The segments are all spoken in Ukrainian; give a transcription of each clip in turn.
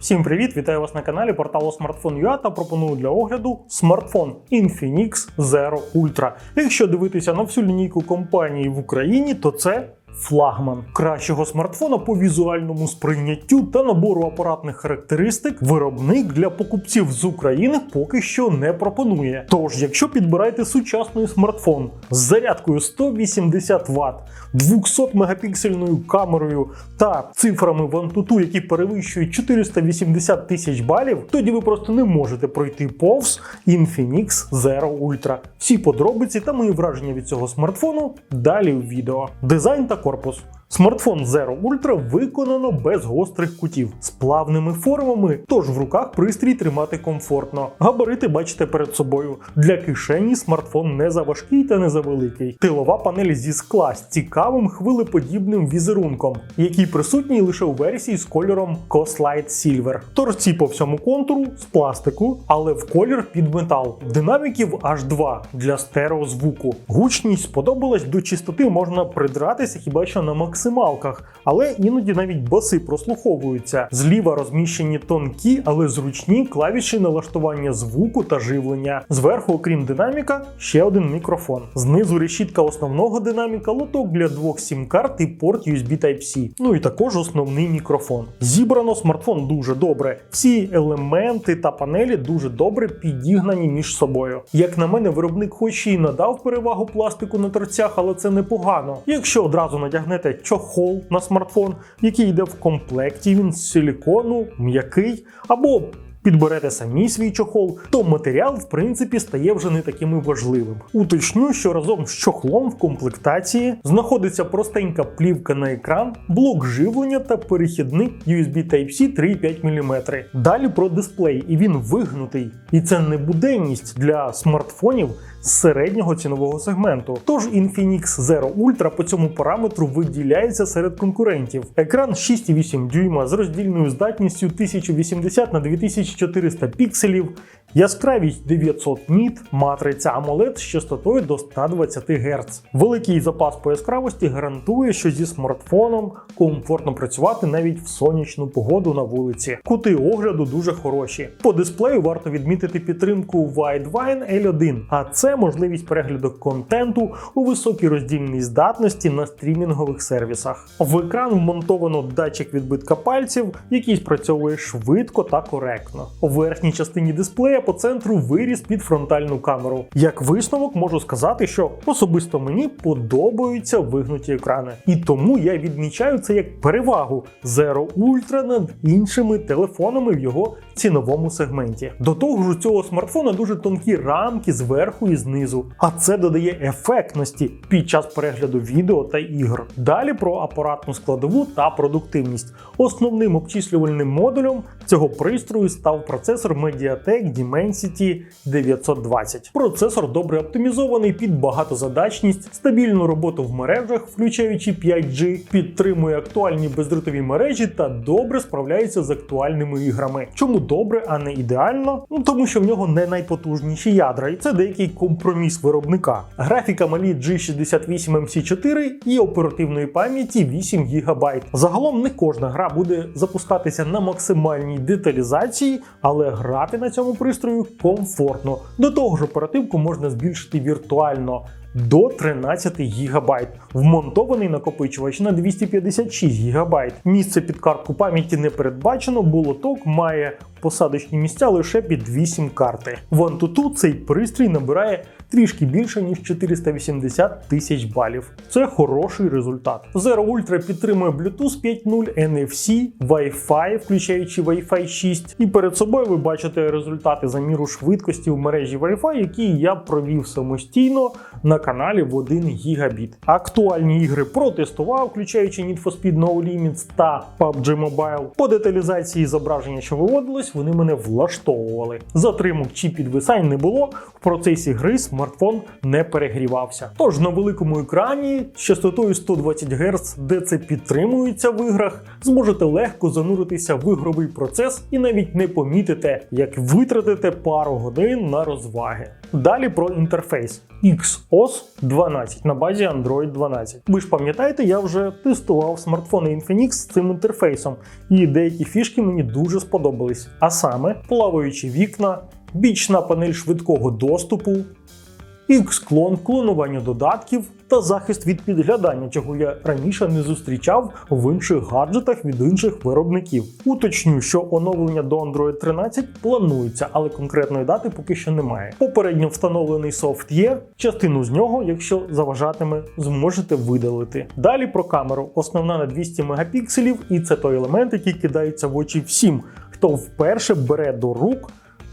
Всім привіт! Вітаю вас на каналі порталу Smartphone.ua та пропоную для огляду смартфон Infinix Zero Ultra. Якщо дивитися на всю лінійку компанії в Україні, то це флагман кращого смартфона по візуальному сприйняттю та набору апаратних характеристик. Виробник для покупців з України поки що не пропонує. Тож, якщо підбираєте сучасний смартфон з зарядкою 180 Вт, 200 мегапіксельною камерою та цифрами в Antutu, які перевищують 480 тисяч балів, тоді ви просто не можете пройти повз Infinix Zero Ultra. Всі подробиці та мої враження від цього смартфону далі в відео. Дизайн та corpus Смартфон Zero Ultra виконано без гострих кутів з плавними формами, тож в руках пристрій тримати комфортно. Габарити бачите перед собою. Для кишені смартфон не заважкий та не завеликий. Тилова панель зі скла з цікавим хвилеподібним візерунком, який присутній лише у версії з кольором Coslight Silver. Торці по всьому контуру з пластику, але в колір під метал. Динаміків аж два для стереозвуку. Гучність сподобалась до чистоти можна придратися хіба що на максималках, але іноді навіть баси прослуховуються. Зліва розміщені тонкі, але зручні клавіші налаштування звуку та живлення. Зверху, окрім динаміка, ще один мікрофон. Знизу решітка основного динаміка, лоток для двох сім-карт і порт USB Type-C. Ну і також основний мікрофон. Зібрано смартфон дуже добре. Всі елементи та панелі дуже добре підігнані між собою. Як на мене, виробник хоч і надав перевагу пластику на торцях, але це непогано. Якщо одразу надягнете чохол на смартфон, який йде в комплекті, він з силікону, м'який або Підберете самі свій чохол, то матеріал в принципі стає вже не таким важливим. Уточню, що разом з чохлом в комплектації знаходиться простенька плівка на екран, блок живлення та перехідник USB Type-C 3,5 мм. Далі про дисплей, і він вигнутий. І це не буденність для смартфонів з середнього цінового сегменту. Тож Infinix Zero Ultra по цьому параметру виділяється серед конкурентів. Екран 6,8 дюйма з роздільною здатністю 1080 на 2400 пікселів, яскравість 900 ніт, матриця AMOLED з частотою до 120 Гц. Великий запас по яскравості гарантує, що зі смартфоном комфортно працювати навіть в сонячну погоду на вулиці. Кути огляду дуже хороші. По дисплею варто відмітити підтримку Widevine L1, а це можливість перегляду контенту у високій роздільній здатності на стрімінгових сервісах. В екран вмонтовано датчик відбитка пальців, який спрацьовує швидко та коректно. У верхній частині дисплея по центру виріс під фронтальну камеру. Як висновок можу сказати, що особисто мені подобаються вигнуті екрани, і тому я відмічаю це як перевагу Zero Ultra над іншими телефонами в його ціновому сегменті. До того ж, у цього смартфона дуже тонкі рамки зверху і знизу, а це додає ефектності під час перегляду відео та ігр. Далі про апаратну складову та продуктивність. Основним обчислювальним модулем цього пристрою став процесор Mediatek Dimensity 920. Процесор добре оптимізований під багатозадачність, стабільну роботу в мережах, включаючи 5G, підтримує актуальні бездротові мережі та добре справляється з актуальними іграми. Чому добре, а не ідеально? Ну тому що в нього не найпотужніші ядра, і це деякий компроміс виробника. Графіка малі G68 MC4 і оперативної пам'яті 8 ГБ. Загалом не кожна гра буде запускатися на максимальній деталізації, але грати на цьому пристрою комфортно. До того ж, оперативку можна збільшити віртуально. До 13 ГБ. Вмонтований накопичувач на 256 ГБ. Місце під картку пам'яті не передбачено, бо лоток має посадочні місця лише під 8 карти. В Antutu цей пристрій набирає трішки більше ніж 480 тисяч балів. Це хороший результат. Zero Ultra підтримує Bluetooth 5.0, NFC, Wi-Fi, включаючи Wi-Fi 6. І перед собою ви бачите результати заміру швидкості в мережі Wi-Fi, які я провів самостійно на каналі в 1 гігабіт. Актуальні ігри протестував, включаючи Need for Speed No Limits та PUBG Mobile. По деталізації зображення, що виводилось, якось вони мене влаштовували. Затримок чи підвисань не було. В процесі гри смартфон не перегрівався. Тож на великому екрані з частотою 120 Гц, де це підтримується в іграх, зможете легко зануритися в ігровий процес і навіть не помітите, як витратите пару годин на розваги. Далі про інтерфейс XOS 12 на базі Android 12. Ви ж пам'ятаєте, я вже тестував смартфони Infinix з цим інтерфейсом, і деякі фішки мені дуже сподобались. А саме плаваючі вікна, бічна панель швидкого доступу, X-клон, клонування додатків та захист від підглядання, чого я раніше не зустрічав в інших гаджетах від інших виробників. Уточню, що оновлення до Android 13 планується, але конкретної дати поки що немає. Попередньо встановлений софт є. Частину з нього, якщо заважатиме, зможете видалити. Далі про камеру. Основна на 200 мегапікселів, і це той елемент, який кидається в очі всім, хто вперше бере до рук.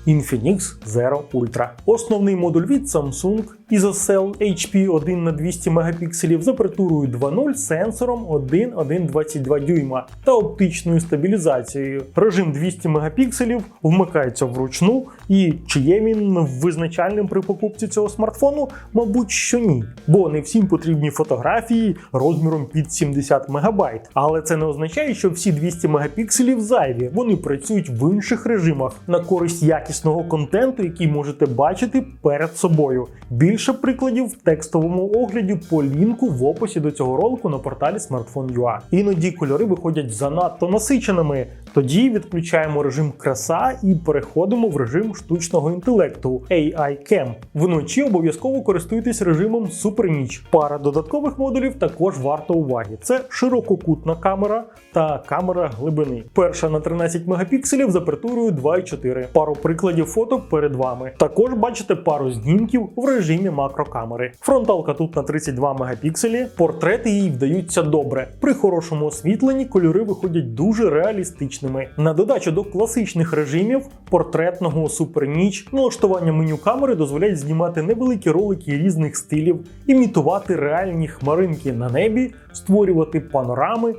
Infinix Zero Ultra. Основний модуль від Samsung ISOCELL HP 1 на 200 мегапікселів з апертурою 2.0 сенсором 1,122 дюйма та оптичною стабілізацією. Режим 200 мегапікселів вмикається вручну, і чи є він визначальним при покупці цього смартфону? Мабуть, що ні, бо не всім потрібні фотографії розміром під 70 мегабайт. Але це не означає, що всі 200 мегапікселів зайві. Вони працюють в інших режимах на користь якісного контенту, який можете бачити перед собою. Більше прикладів в текстовому огляді по лінку в описі до цього ролику на порталі Smartphone.ua. Іноді кольори виходять занадто насиченими. Тоді відключаємо режим краса і переходимо в режим штучного інтелекту AI Cam. Вночі обов'язково користуйтесь режимом суперніч. Пара додаткових модулів також варта уваги. Це ширококутна камера та камера глибини. Перша на 13 мегапікселів з апертурою 2,4. Пару прикладів фото перед вами. Також бачите пару знімків в режимі макрокамери. Фронталка тут на 32 мегапікселі. Портрети їй вдаються добре. При хорошому освітленні кольори виходять дуже реалістичними. На додачу до класичних режимів портретного суперніч, налаштування меню камери дозволяють знімати невеликі ролики різних стилів, імітувати реальні хмаринки на небі, створювати панорами,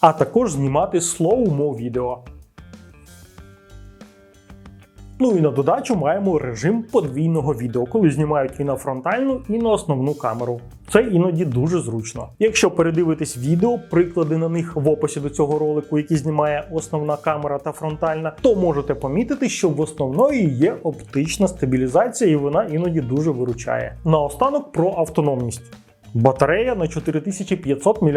а також знімати slow-mo відео. Ну і на додачу маємо режим подвійного відео, коли знімають і на фронтальну, і на основну камеру. Це іноді дуже зручно. Якщо передивитись відео, приклади на них в описі до цього ролику, які знімає основна камера та фронтальна, то можете помітити, що в основної є оптична стабілізація, і вона іноді дуже виручає. Наостанок про автономність. Батарея на 4500 мАч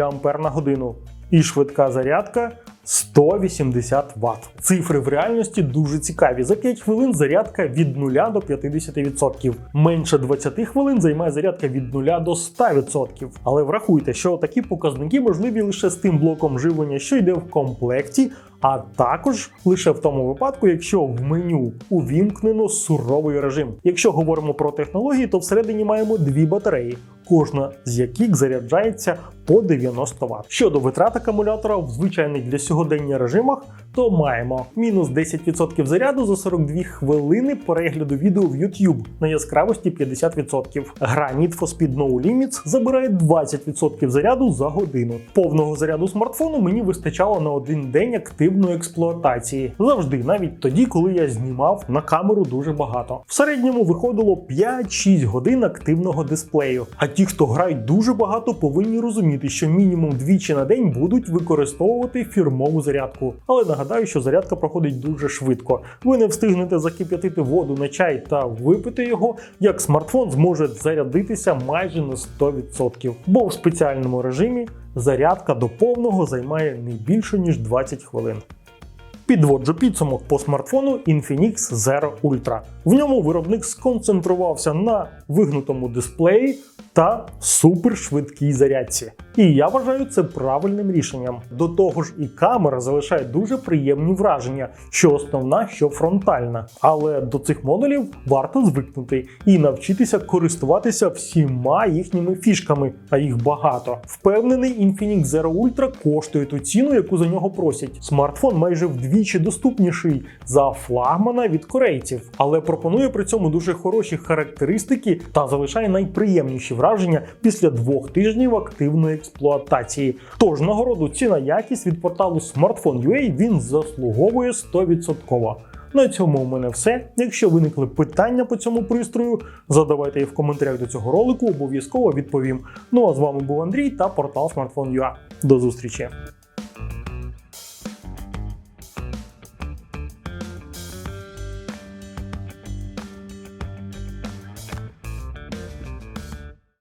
і швидка зарядка 180 Вт. Цифри в реальності дуже цікаві. За 5 хвилин зарядка від 0 до 50%. Менше 20 хвилин займає зарядка від 0 до 100%. Але врахуйте, що такі показники можливі лише з тим блоком живлення, що йде в комплекті, а також лише в тому випадку, якщо в меню увімкнено суровий режим. Якщо говоримо про технології, то всередині маємо дві батареї, кожна з яких заряджається по 90 Вт. Щодо витрат акумулятора в звичайних для сьогодення режимах, то маємо мінус 10% заряду за 42 хвилини перегляду відео в YouTube на яскравості 50%. Гра Need for Speed No Limits забирає 20% заряду за годину. Повного заряду смартфону мені вистачало на один день активної експлуатації. Завжди, навіть тоді, коли я знімав на камеру дуже багато. В середньому виходило 5-6 годин активного дисплею. А ті, хто грають дуже багато, повинні розуміти, що мінімум двічі на день будуть використовувати фірмову зарядку. Але нагадаю, що зарядка проходить дуже швидко. Ви не встигнете закип'ятити воду на чай та випити його, як смартфон зможе зарядитися майже на 100%. Бо в спеціальному режимі зарядка до повного займає не більше ніж 20 хвилин. Підводжу підсумок по смартфону Infinix Zero Ultra. В ньому виробник сконцентрувався на вигнутому дисплеї та супершвидкій зарядці. І я вважаю це правильним рішенням. До того ж, і камера залишає дуже приємні враження, що основна, що фронтальна. Але до цих модулів варто звикнути і навчитися користуватися всіма їхніми фішками, а їх багато. Впевнений, Infinix Zero Ultra коштує ту ціну, яку за нього просять. Смартфон майже вдвічі доступніший за флагмана від корейців, але пропонує при цьому дуже хороші характеристики та залишає найприємніші враження після двох тижнів активної експлуатації. Тож нагороду ціна якість від порталу Smartphone.ua він заслуговує 100%. На цьому у мене все. Якщо виникли питання по цьому пристрою, задавайте їх в коментарях до цього ролику, обов'язково відповім. Ну а з вами був Андрій та портал Smartphone.ua. До зустрічі!